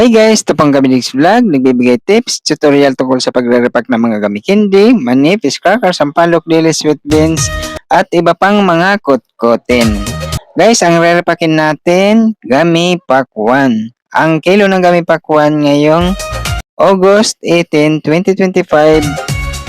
Hi guys, ito pang Gaminex Vlog. Nagbibigay tips, tutorial tungkol sa pagre-repack ng mga gami candy, mani, fish crackers, sampalok, dili, sweet beans, at iba pang mga kutkutin. Guys, ang re-repackin natin, gami pack 1. Ang kilo ng gami pack 1 ngayong August 18, 2025,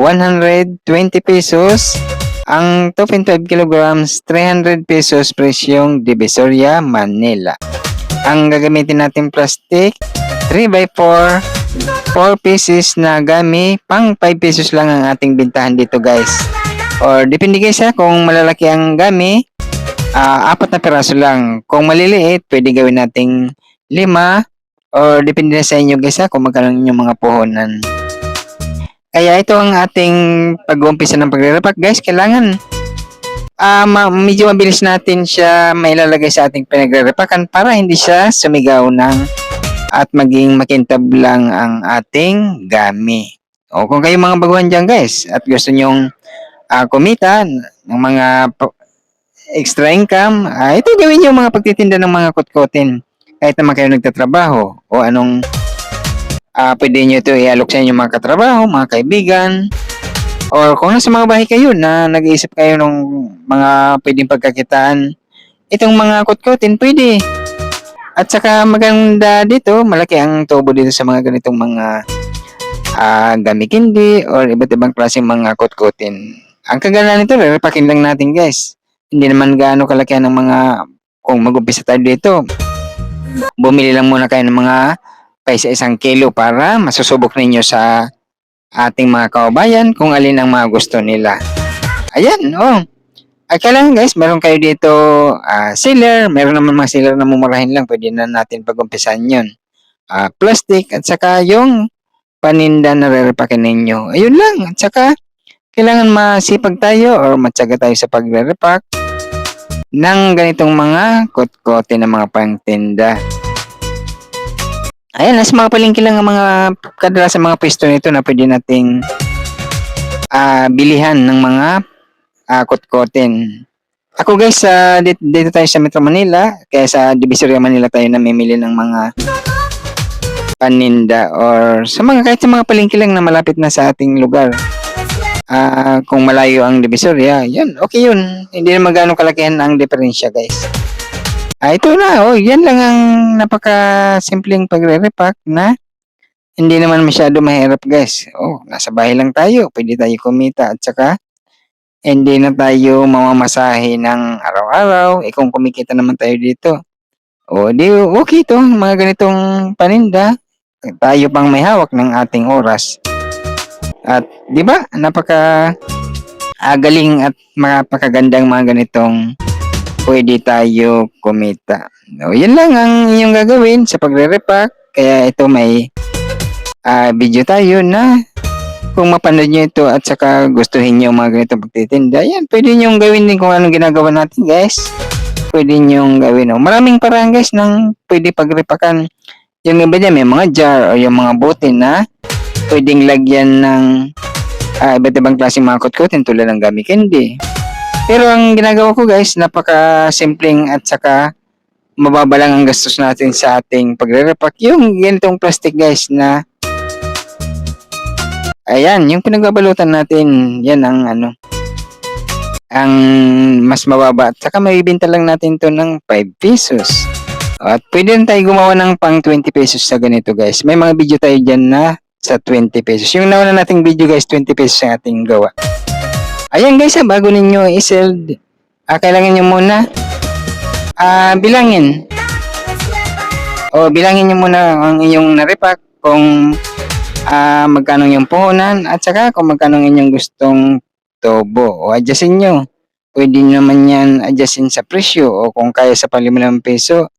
120 pesos. Ang 2.5 kilograms, 300 pesos presyong Divisoria, Manila. Ang gagamitin natin plastic, 3x4, 4 pieces na gami, pang 5 pesos lang ang ating bintahan dito guys. Or depende guys ha, kung malalaki ang gami, ah, apat na piraso lang. Kung maliliit, pwede gawin nating 5 or depende na sa inyo guys ha, kung magkano yung mga puhunan. Kaya ito ang ating pag-uumpisa ng pagre-repack guys, kailangan ah ma- medyo mabilis natin siya mailalagay sa ating pinagre-repakan para hindi siya sumigaw ng at maging makintab lang ang ating gami. O kung kayo mga baguhan dyan guys at gusto nyong ah, kumita ng mga extra income, ah, ito gawin nyo mga pagtitinda ng mga kutkutin. Kahit naman kayo nagtatrabaho o anong ah pwede nyo ito ialok sa inyong mga katrabaho, mga kaibigan, or kung nasa mga bahay kayo na nag-iisip kayo ng mga pwedeng pagkakitaan, itong mga kutkutin pwede. At saka maganda dito, malaki ang tubo dito sa mga ganitong mga ah gami candy or iba't ibang klaseng mga kutkutin. Ang kaganda nito, repakin lang natin guys. Hindi naman gaano kalaki ng mga kung mag-umpisa tayo dito. Bumili lang muna kayo ng mga paisa isang kilo para masusubok ninyo sa ating mga kababayan kung alin ang mga gusto nila. Ayan, oh. Ay, kailangan guys, meron kayo dito ah, sealer, meron naman mga sealer na mumurahin lang, pwede na natin pag-umpisan yun. Ah, plastic, at saka yung paninda na re-repakin ninyo. Ayun lang, at saka kailangan masipag tayo or matyaga tayo sa pagre-repack ng ganitong mga kotkote na mga pangtinda. Ayan, nasa mga palengke lang ang mga kadalasan mga pwesto nito na pwede nating ah, bilihan ng mga uh, kotkotin. Ako guys, sa dito, dito tayo sa Metro Manila, kaya sa Divisoria Manila tayo namimili ng mga paninda or sa mga kahit sa mga palengke lang na malapit na sa ating lugar. Ah, kung malayo ang Divisoria, yun, okay yun. Hindi na magano kalakihan ang diferensya guys. Ah, ito na, oh, yan lang ang napaka-simpleng pagre-repack na hindi naman masyado mahirap guys. Oh, nasa bahay lang tayo, pwede tayo kumita at saka hindi na tayo mamamasahe ng araw-araw. Eh kung kumikita naman tayo dito. O di okay to, mga ganitong paninda. Tayo pang may hawak ng ating oras. At di ba, napaka ah, galing at napakagandang mga ganitong pwede tayo kumita. O, yan lang ang inyong gagawin sa pagre-repack. Kaya ito may ah, video tayo na kung mapanood nyo ito at saka gustuhin nyo mga ganitong pagtitinda, yan, pwede nyo gawin din kung anong ginagawa natin guys. Pwede nyo gawin. O, maraming parang guys ng pwede pagripakan. Yung iba dyan, may mga jar o yung mga bote na pwedeng lagyan ng ah, iba't ibang klaseng mga kutkutin tulad ng gami candy. Pero ang ginagawa ko guys, napaka simpleng at saka mababa lang ang gastos natin sa ating pagre-repack. Yung ganitong plastic guys na Ayan, yung pinagbabalutan natin, yan ang ano, ang mas mababa. At saka maibinta lang natin to ng 5 pesos. At pwede rin tayo gumawa ng pang 20 pesos sa ganito guys. May mga video tayo dyan na sa 20 pesos. Yung nauna nating video guys, 20 pesos ang ating gawa. Ayan guys, ha, bago ninyo i-sell, ah, kailangan nyo muna ah, bilangin. O bilangin nyo muna ang inyong narepack kung ah magkano yung puhunan at saka kung magkano inyong gustong tobo o adjustin nyo. Pwede naman yan adjustin sa presyo o kung kaya sa palimalang peso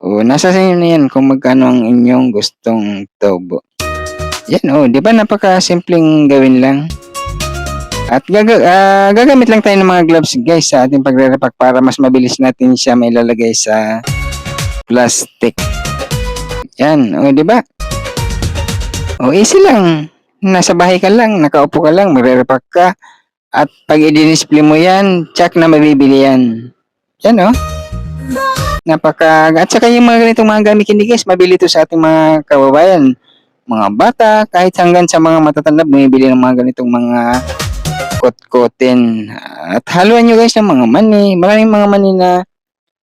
o nasa sa inyo na yan kung magkano ang inyong gustong tobo. Yan o, di ba napaka simpleng gawin lang. At gaga ah, gagamit lang tayo ng mga gloves guys sa ating pagre-repack para mas mabilis natin siya mailalagay sa plastic. Yan, o di ba? O easy lang. Nasa bahay ka lang, nakaupo ka lang, magre-repack ka. At pag i-display mo yan, check na mabibili yan. Yan oh. Napaka at saka yung mga ganitong mga gamit hindi guys, mabili to sa ating mga kababayan. Mga bata, kahit hanggang sa mga matatanda, bumibili ng mga ganitong mga kot-kotin. At haluan nyo guys ng mga mani. Maraming mga mani na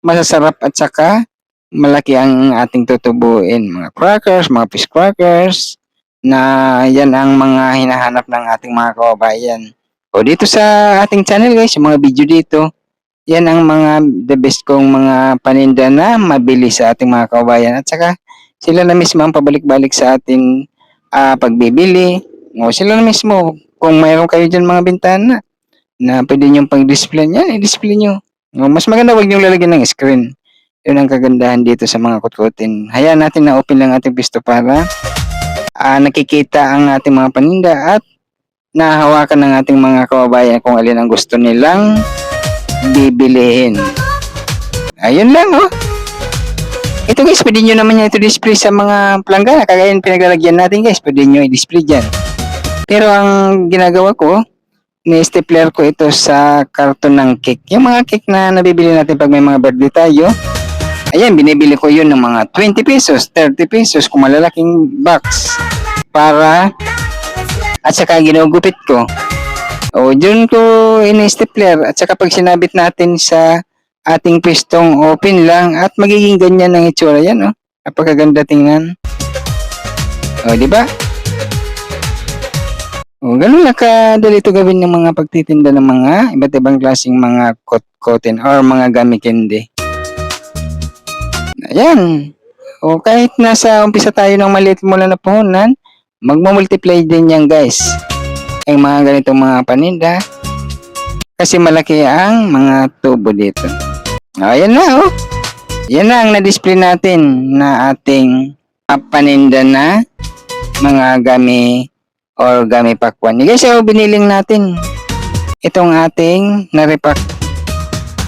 masasarap at saka malaki ang ating tutubuin. Mga crackers, mga fish crackers, na yan ang mga hinahanap ng ating mga kababayan. O dito sa ating channel guys, yung mga video dito, yan ang mga the best kong mga paninda na mabili sa ating mga kababayan. At saka sila na mismo ang pabalik-balik sa ating ah, pagbibili. O sila na mismo, kung mayroon kayo dyan mga bintana na pwede nyo pang-display yan, i-display nyo. Mas maganda wag nyo lalagyan ng screen. Yun ang kagandahan dito sa mga kutkutin. Hayaan natin na open lang ating pisto para ah, nakikita ang ating mga paninda at nahawakan ng ating mga kababayan kung alin ang gusto nilang bibilihin. Ayun lang, oh. Ito guys, pwede nyo naman yan ito display sa mga planggana. Kagaya yung pinaglalagyan natin guys, pwede nyo i-display dyan. Pero ang ginagawa ko, ni-stapler ko ito sa karton ng cake. Yung mga cake na nabibili natin pag may mga birthday tayo, ayan, binibili ko yun ng mga 20 pesos, 30 pesos, kung malalaking box. Para, at saka ginugupit ko. O, dyan ko in-stapler. At saka pag sinabit natin sa ating pistong open lang at magiging ganyan ang itsura yan, oh. Napakaganda tingnan. O, di ba? O, ganun lang kadali ito gawin ng mga pagtitinda ng mga iba't ibang klaseng mga kot-kotin or mga gummy candy. Ayan. O, kahit nasa umpisa tayo ng maliit mula na puhunan, magmumultiply din yan guys. Ang mga ganitong mga paninda. Kasi malaki ang mga tubo dito. Ayan na oh. Yan na ang na-display natin na ating paninda na mga gami or gami pakwan. Guys, so biniling natin itong ating na-repack.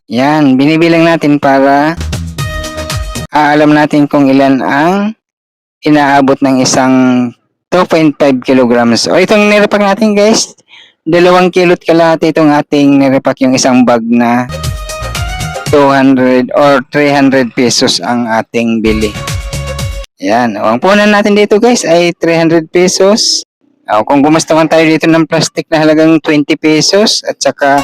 Yan, binibilang natin para ah, alam natin kung ilan ang inaabot ng isang 2.5 kilograms. O itong nirepack natin guys, dalawang kilot kalahati itong ating nirepack yung isang bag na 200 or 300 pesos ang ating bili. Yan. Ang punan natin dito guys ay 300 pesos. O, kung gumastuhan tayo dito ng plastic na halagang 20 pesos at saka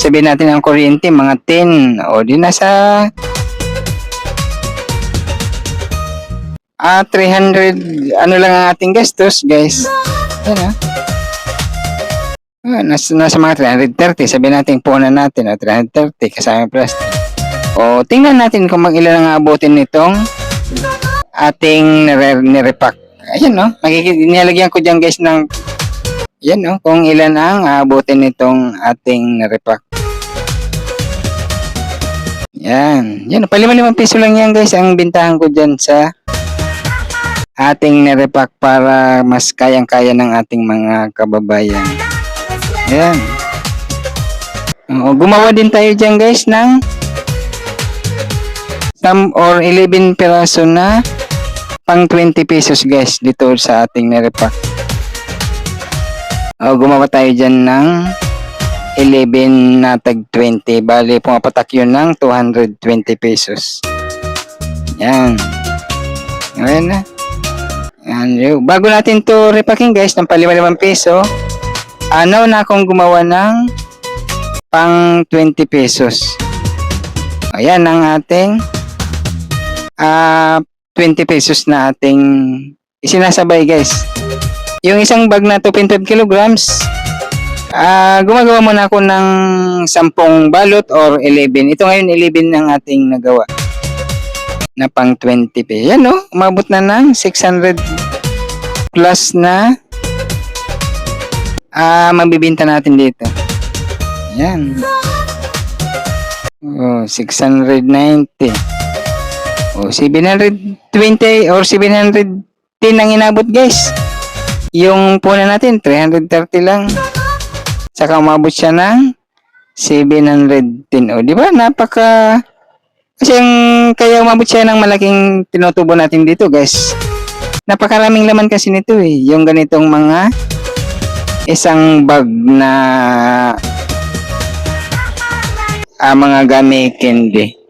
sabihin natin ang kuryente mga 10 o di nasa ah 300 ano lang ang ating gastos guys. Yan ah. Ah, nasa, nasa mga 330, sabihin natin punan natin, o 330 kasama plastic. O, tingnan natin kung mag ilan ang abutin nitong ating nire- nirepack. Ayan, no? Makikita, nilagyan ko dyan guys ng, yan, no? Kung ilan ang abutin nitong ating nirepack. Yan. Yan, palima-limang piso lang yan guys ang bintahan ko dyan sa ating nirepack para mas kayang-kaya ng ating mga kababayan. Ayan. Oo, gumawa din tayo dyan guys ng 10 or 11 peraso na pang 20 pesos guys dito sa ating nirepack. O, gumawa tayo dyan ng 11 na tag 20. Bali, pumapatak yun ng 220 pesos. Yan. Ayan na. Yan. yun. Bago natin to repacking guys ng palimalimang peso, ano na akong gumawa ng pang 20 pesos. Ayan ang ating ah 20 pesos na ating isinasabay guys. Yung isang bag na 2.5 kilograms, ah gumagawa muna ako ng 10 balot or 11. Ito ngayon 11 ang ating nagawa na pang 20 pesos. Yan no, umabot na ng 600 plus na ah mabibinta natin dito. Yan. Oh, 690. Oh, 720 or 710 ang inabot, guys. Yung puna natin 330 lang. Saka umabot siya ng 710. Oh, di ba? Napaka kasi ang kaya umabot siya ng malaking tinutubo natin dito, guys. Napakaraming laman kasi nito eh. Yung ganitong mga isang bag na ah, mga gami candy.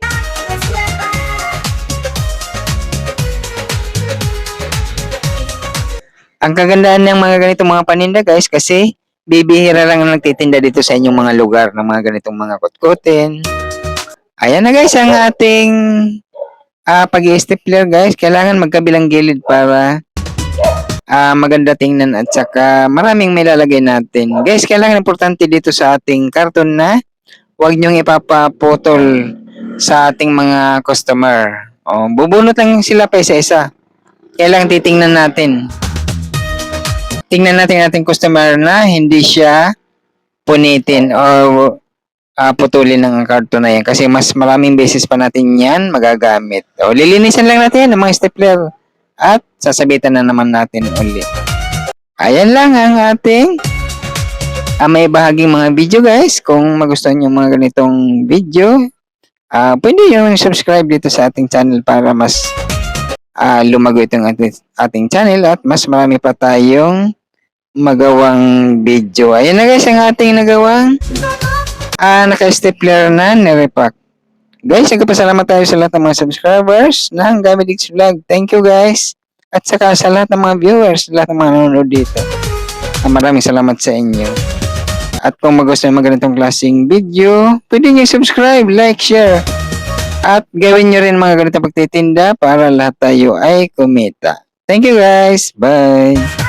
Ang kagandahan ng mga ganitong mga paninda guys kasi bibihira lang ang nagtitinda dito sa inyong mga lugar ng mga ganitong mga kutkutin. Ayan na guys ang ating ah pag stapler guys. Kailangan magkabilang gilid para ah maganda tingnan at saka maraming may lalagay natin. Guys, kailangan importante dito sa ating karton na huwag niyong ipapaputol sa ating mga customer. O, bubunot lang sila pa isa-isa. Kailangan titingnan natin. Tingnan natin ating customer na hindi siya punitin or ah, putulin ng karton na yan kasi mas maraming beses pa natin yan magagamit. O, lilinisan lang natin yan ng mga stapler at sasabitan na naman natin ulit. Ayan lang ang ating ah, may bahaging mga video guys. Kung magustuhan nyo mga ganitong video, ah pwede nyo subscribe dito sa ating channel para mas ah, lumago itong ating, ating channel at mas marami pa tayong magawang video. Ayan na guys ang ating nagawang ah, naka-stapler na nirepack. Guys, nagpasalamat tayo sa lahat ng mga subscribers ng Gamedix Vlog. Thank you guys. At saka sa lahat ng mga viewers, lahat ng mga nanonood dito. Ah, maraming salamat sa inyo. At kung magustuhan mga ganitong klaseng video, pwede nyo subscribe, like, share. At gawin nyo rin mga ganitong pagtitinda para lahat tayo ay kumita. Thank you guys. Bye.